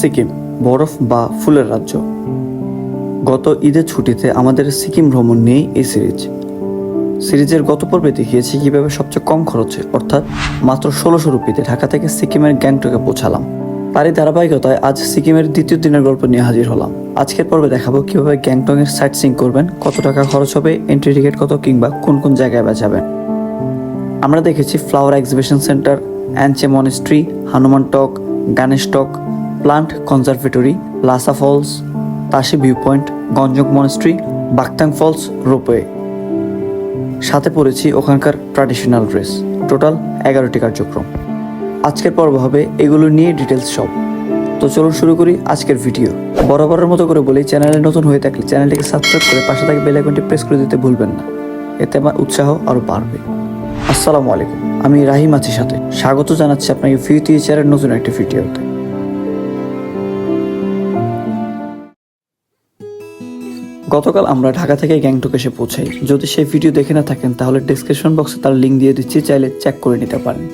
সিকিম, বরফ বা ফুলের রাজ্য। গত ঈদের ছুটিতে আমাদের সিকিম ভ্রমণ নিয়েই এই সিরিজ। সিরিজের গত পর্বে দেখিয়েছি কীভাবে সবচেয়ে কম খরচে, অর্থাৎ মাত্র ষোলোশো রুপিতে ঢাকা থেকে সিকিমের গ্যাংটকে পৌঁছালাম। তারই ধারাবাহিকতায় আজ সিকিমের দ্বিতীয় দিনের গল্প নিয়ে হাজির হলাম। আজকের পর্বে দেখাবো কীভাবে গ্যাংটংয়ের সাইট সিং করবেন, কত টাকা খরচ হবে এন্ট্রি টিকিট কত কিংবা কোন কোন জায়গায় বেচাবেন। আমরা দেখেছি flower exhibition centre Enchey monastery Hanuman Tok Ganesh Tok plant conservatory Lhasa falls Tashi view point Gonjang monastery Bakthang falls ropeway সাথে পড়েছি ওখানকার ট্র্যাডিশনাল ড্রেস টোটাল এগারোটি কার্যক্রম। আজকের পর্ব হবে এগুলো নিয়ে ডিটেলস সব। তো চলুন শুরু করি আজকের ভিডিও বরাবরের মতো করে বলি, চ্যানেলে নতুন হয়ে থাকলে চ্যানেলটিকে সাবস্ক্রাইব করে পাশে থাকা বেল আইকনটি প্রেস করে দিতে ভুলবেন না। এতে আমার উৎসাহ আরও বাড়বে। আসসালামু আলাইকুম। আমি রাহিম আছি সাথে। স্বাগত জানাচ্ছি আপনাকে ফিউ টিচারের নতুন একটি ভিডিওতে গতকাল আমরা ঢাকা থেকে গ্যাংটক এসে পৌঁছাই। যদি সেই ভিডিও দেখে না থাকেন তাহলে ডিসক্রিপশন বক্সে তার লিঙ্ক দিয়ে দিচ্ছি চাইলে চেক করে নিতে পারেন।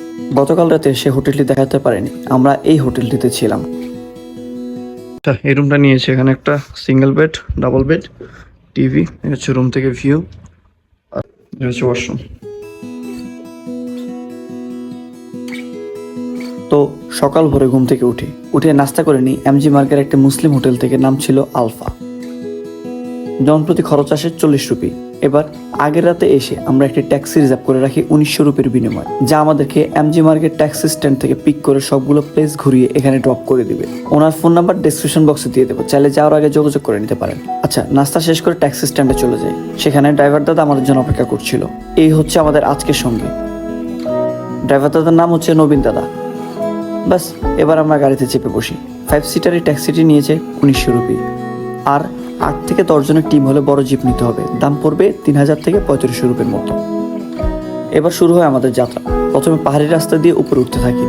গতকাল রাতে সে হোটেলটি দেখাতে পারেনি। আমরা এই হোটেলটিতে ছিলাম। এই রুমটা নিয়েছি। এখানে একটা single bed double bed TV হচ্ছে রুম থেকে ভিউ আর হচ্ছে ওয়াশরুম তো সকাল ভোরে ঘুম থেকে উঠি। উঠে নাস্তা করে নিই। এমজি মার্কের একটা মুসলিম হোটেল থেকে নাম ছিল আলফা জনপ্রতি খরচ আসে চল্লিশ রুপি। এবার, আগের রাতে এসে আমরা একটি ট্যাক্সি রিজার্ভ করে রাখি উনিশশো রুপির বিনিময়, যা আমাদেরকে এমজি মার্কেট ট্যাক্সি স্ট্যান্ড থেকে পিক করে সবগুলো প্লেস ঘুরিয়ে এখানে ড্রপ করে দিবে। ওনার ফোন নাম্বার ডিসক্রিপশন বক্সে দিয়ে দেবো, চাইলে যাওয়ার আগে যোগাযোগ করে নিতে পারেন। আচ্ছা নাস্তা শেষ করে ট্যাক্সি স্ট্যান্ডে চলে যাই। সেখানে ড্রাইভার দাদা আমাদের জন্য অপেক্ষা করছিল। এই হচ্ছে আমাদের আজকের সঙ্গে। ড্রাইভার দাদার নাম হচ্ছে নবীন দাদা। ব্যাস, এবার আমরা গাড়িতে চেপে বসি। ফাইভ সিটার এই ট্যাক্সিটি নিয়েছে উনিশশো রুপি। আর আট থেকে দশ জনের টিম হলে বড় জিপ নিতে হবে। দাম পড়বে তিন হাজার থেকে পঁয়ত্রিশশো রুপির মতো। এবার শুরু হয় আমাদের যাত্রা। প্রথমে পাহাড়ি রাস্তা দিয়ে উপরে উঠতে থাকি।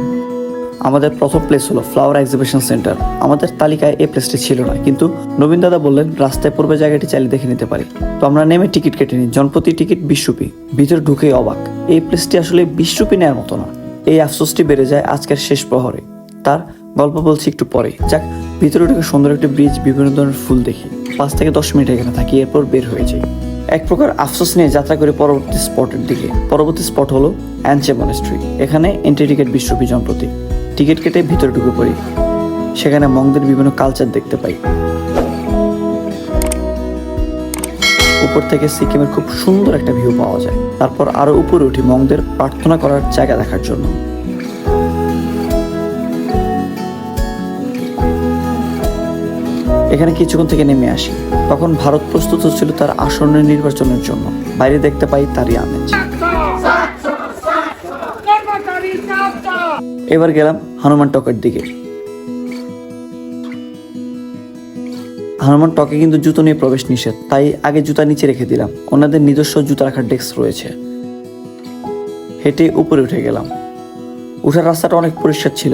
আমাদের প্রথম প্লেস হলো ফ্লাওয়ার এক্সিবিশন সেন্টার আমাদের তালিকায় এই প্লেসটি ছিল না, কিন্তু নবীন দাদা বললেন, রাস্তায় পূর্বে জায়গাটি চাইলে দেখে নিতে পারি। তো আমরা নেমে টিকিট কেটে নিই। জনপ্রতি টিকিট বিশ রুপি। ভিতরে ঢুকেই অবাক। এই প্লেসটি আসলে বিশ রুপি নেওয়ার মতো না। এই আফসোসটি বেড়ে যায় আজকের শেষ প্রহরে। তার গল্প বলছি একটু পরে। যাক, ভিতরে ঢুকে সুন্দর একটি ব্রিজ বিভিন্ন ধরনের ফুল দেখি। পাঁচ থেকে দশ মিনিট এখানে থাকি, এরপর বের হয়ে যাই। এক প্রকার আফসোস নিয়ে যাত্রা করে পরবর্তী স্পটের দিকে। পরবর্তী স্পট হলো অ্যানচে মনেস্ট্রি এখানে এন্ট্রি টিকিট বিশ জনপ্রতি টিকিট কেটে ভিতরে ঢুকে পড়ি। সেখানে মংদের বিভিন্ন কালচার দেখতে পাই। উপর থেকে সিকিমের খুব সুন্দর একটা ভিউ পাওয়া যায়। তারপর আরও উপরে উঠি মংদের প্রার্থনা করার জায়গা দেখার জন্য। এখানে কিছুক্ষণ থেকে নেমে আসি। তখন ভারত প্রস্তুত হচ্ছিল তার আসন্ন নির্বাচনের জন্য। বাইরে দেখতে পাই তারই আমেজ। এবার গেলাম হনুমান টকের দিকে। হনুমান টকে কিন্তু জুতো নিয়ে প্রবেশ নিষেধ, তাই আগে জুতা নিচে রেখে দিলাম। ওনাদের নিজস্ব জুতা রাখার ডেস্ক রয়েছে। হেঁটে উপরে উঠে গেলাম। উঠার রাস্তাটা অনেক পরিষ্কার ছিল।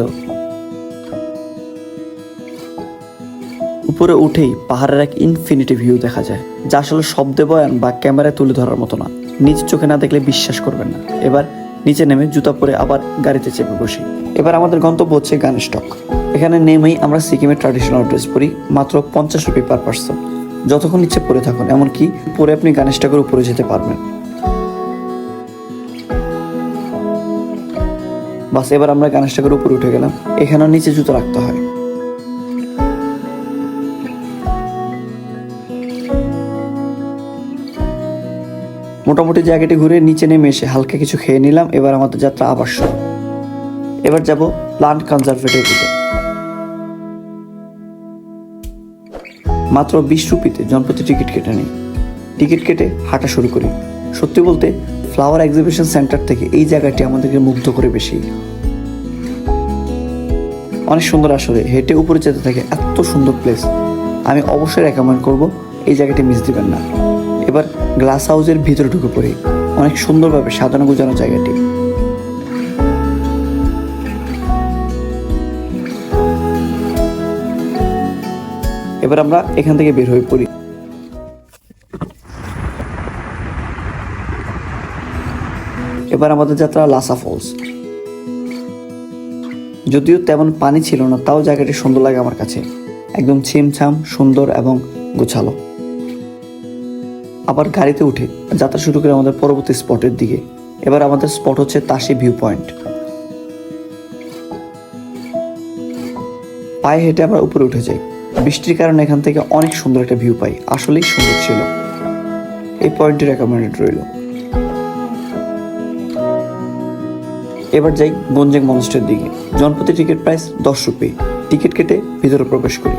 উপরে উঠেই পাহাড়ের এক ইনফিনিটি ভিউ দেখা যায়, যা আসলে শব্দে বয়ান বা ক্যামেরায় তুলে ধরার মতো না। নিজ চোখে না দেখলে বিশ্বাস করবেন না। এবার নিচে নেমে জুতা পরে আবার গাড়িতে চেপে বসি। এবার আমাদের গন্তব্য হচ্ছে গানেস্টক এখানে নেমেই আমরা সিকিমের ট্র্যাডিশনাল ড্রেস পরি মাত্র পঞ্চাশ রুপি পার পার্সন যতক্ষণ ইচ্ছে পরে থাকুন, এমনকি পরে আপনি গানেশটকের উপরে যেতে পারবেন। বাস, এবার আমরা গানেশটকের উপরে উঠে গেলাম। এখানেও নিচে জুতো রাখতে হয়। মোটামুটি জায়গাটি ঘুরে নিচে নেমে এসে হালকা কিছু খেয়ে নিলাম। এবার আমাদের যাত্রা আবার শুরু। এবার যাব প্লান্ট কনজারভেটরিতে মাত্র বিশ রুপিতে জনপ্রতি টিকিট কেটে নিই। টিকিট কেটে হাঁটা শুরু করি। সত্যি বলতে ফ্লাওয়ার এক্সিবিশন সেন্টার থেকে এই জায়গাটি আমাদেরকে মুগ্ধ করে বেশি। অনেক সুন্দর আসলে, হেঁটে উপরে যেতে থাকে এত সুন্দর প্লেস আমি অবশ্যই রেকমেন্ড করব, এই জায়গাটি মিস দিবেন না। এবার গ্লাস হাউসের ভিতরে ঢুকে পড়ি। অনেক সুন্দরভাবে সাজানো গোছানো জায়গাটি। এবার আমরা এখান থেকে বের হয়ে পড়ি। এবার আমাদের যাত্রা লাসা ফলস যদিও তেমন পানি ছিল না, তাও জায়গাটি সুন্দর লাগে আমার কাছে। একদম ছিমছাম, সুন্দর এবং গোছালো। আবার গাড়িতে উঠে যাত্রা শুরু করে আমাদের পরবর্তী স্পটের দিকে। এবার আমাদের স্পট হচ্ছে তাসি ভিউ পয়েন্ট। পায়ে হেঁটে আমরা উপরে উঠে যাই। বৃষ্টির কারণে এখান থেকে অনেক সুন্দর একটা ভিউ পাই। আসলেই সুন্দর ছিল। এই পয়েন্টটি রেকমেন্ডেড রইল। এবার যাই গঞ্জেং মনস্টের দিকে। জনপ্রতি টিকিট প্রাইস দশ রুপি। টিকিট কেটে ভিতরে প্রবেশ করি।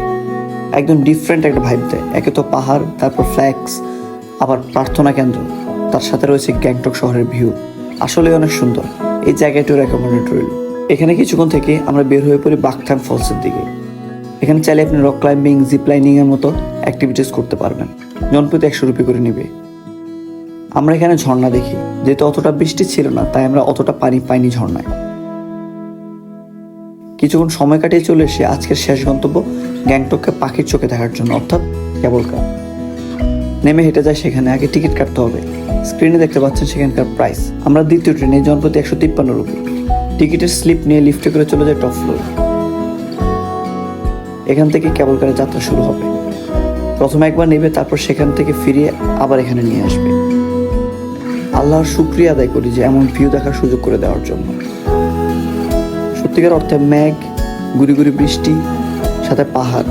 একদম ডিফারেন্ট একটা ভাইব দেয়। একে তো পাহাড়, তারপর ফ্ল্যাক্স আবার প্রার্থনা কেন্দ্র। তার সাথে রয়েছে গ্যাংটক শহরের ভিউ। আসলে অনেক সুন্দর। এই জায়গাটিও রেকমেন্ডেড রইল। এখানে কিছুক্ষণ থেকে আমরা বের হয়ে পড়ি বাগথান ফলসের দিকে। এখানে চাইলে আপনি রক ক্লাইম্বিং জিপ লাইনিং এর মতো অ্যাক্টিভিটিস করতে পারবেন। জনপ্রতি একশো রুপি করে নেবে। আমরা এখানে ঝর্ণা দেখি। যেহেতু অতটা বৃষ্টি ছিল না, তাই আমরা অতটা পানি পাইনি ঝর্ণায়। কিছুক্ষণ সময় কাটিয়ে চলে এসে আজকের শেষ গন্তব্য গ্যাংটককে পাখির চোখে দেখার জন্য, অর্থাৎ কেবল কার নেমে হেঁটে যায় সেখানে। আগে টিকিট কাটতে হবে। স্ক্রিনে দেখতে পাচ্ছেন সেখানকার প্রাইস। আমরা দ্বিতীয় ট্রেনে জনপ্রতি একশো তিপ্পান্ন রুপি। টিকিটের স্লিপ নিয়ে লিফটে করে চলে যায় টপ ফ্লোর। এখান থেকে কেবল কারের যাত্রা শুরু হবে। প্রথমে একবার নেবে, তারপর সেখান থেকে ফিরিয়ে আবার এখানে নিয়ে আসবে। আল্লাহর শুক্রিয়া আদায় করি যে এমন ভিউ দেখার সুযোগ করে দেওয়ার জন্য। সত্যিকার অর্থে মেঘ, গুড়ি গুড়ি বৃষ্টি, সাথে পাহাড়।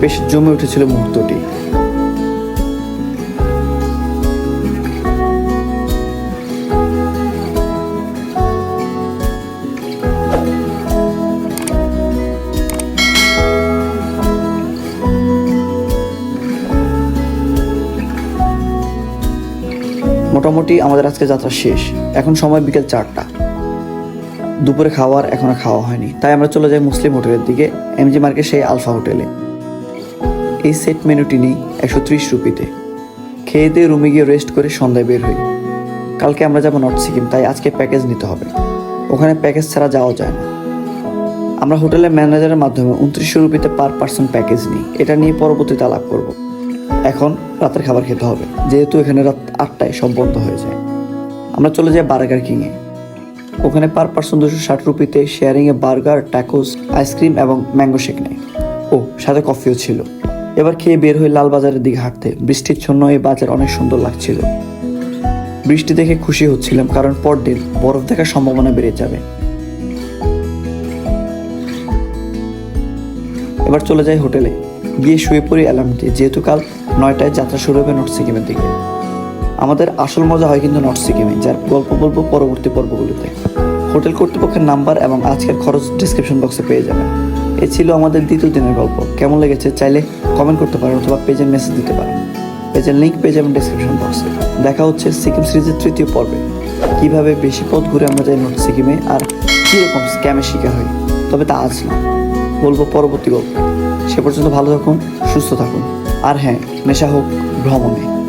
বেশ জমে উঠেছিল মুহূর্তটি। মোটামুটি আমাদের আজকে যাত্রা শেষ। এখন সময় বিকেল চারটা। দুপুরে খাওয়ার এখনও খাওয়া হয়নি। তাই আমরা চলে যাই মুসলিম হোটেলের দিকে, এমজি মার্কেট সেই আলফা হোটেলে। এই সেট মেনুটি নিই একশো ত্রিশ রুপিতে। খেয়ে দিয়ে রুমে গিয়ে রেস্ট করে সন্ধ্যায় বের হই। কালকে আমরা যাব নর্থ সিকিম তাই আজকে প্যাকেজ নিতে হবে। ওখানে প্যাকেজ ছাড়া যাওয়া যায় না। আমরা হোটেলের ম্যানেজারের মাধ্যমে উনত্রিশশো রুপিতে পার পার্সন প্যাকেজ নিই। এটা নিয়ে পরবর্তীতে আলাপ করব। এখন রাতের খাবার খেতে হবে। যেহেতু এখানে রাত আটটায় বন্ধ হয়ে যায়। আমরা চলে যাই বার্গার কিংয়ে। ওখানে পার পার্সন দুশো ষাট রুপিতে শেয়ারিংয়ে বার্গার, ট্যাকোস, আইসক্রিম এবং ম্যাঙ্গো শেক নেয়। ও, সাথে কফিও ছিল। এবার খেয়ে বের হয়ে লাল বাজারের দিকে হাঁটতে। বৃষ্টির জন্য এই বাজার অনেক সুন্দর লাগছিল। বৃষ্টি দেখে খুশি হচ্ছিলাম কারণ পরদিন বরফ দেখার সম্ভাবনা বেড়ে যাবে। এবার চলে যাই হোটেলে। গিয়ে শুয়ে পড়ি অ্যালার্ম দিয়ে যেহেতু কাল নয়টায় যাত্রা শুরু হবে নর্থ সিকিমের দিকে। আমাদের আসল মজা হয় কিন্তু নর্থ সিকিমে যার গল্প বলব পরবর্তী পর্বগুলিতে। হোটেল কর্তৃপক্ষের নাম্বার এবং আজকের খরচ ডিসক্রিপশন বক্সে পেয়ে যাবেন। এ ছিল আমাদের দ্বিতীয় দিনের গল্প। কেমন লেগেছে চাইলে কমেন্ট করতে পারেন অথবা পেজের মেসেজ দিতে পারেন। পেজের লিঙ্ক পেয়ে যাবেন ডিসক্রিপশন বক্সে দেখা হচ্ছে সিকিম সিরিজের তৃতীয় পর্বে। কীভাবে বেশি পথ ঘুরে আমরা যাই নর্থ সিকিমে আর কীরকম স্ক্যামের শিকার হই? তবে তা আজ না। বলব পরবর্তী গল্প। সে পর্যন্ত ভালো থাকুন, সুস্থ থাকুন। আর হ্যাঁ নেশা হোক ভ্রমণে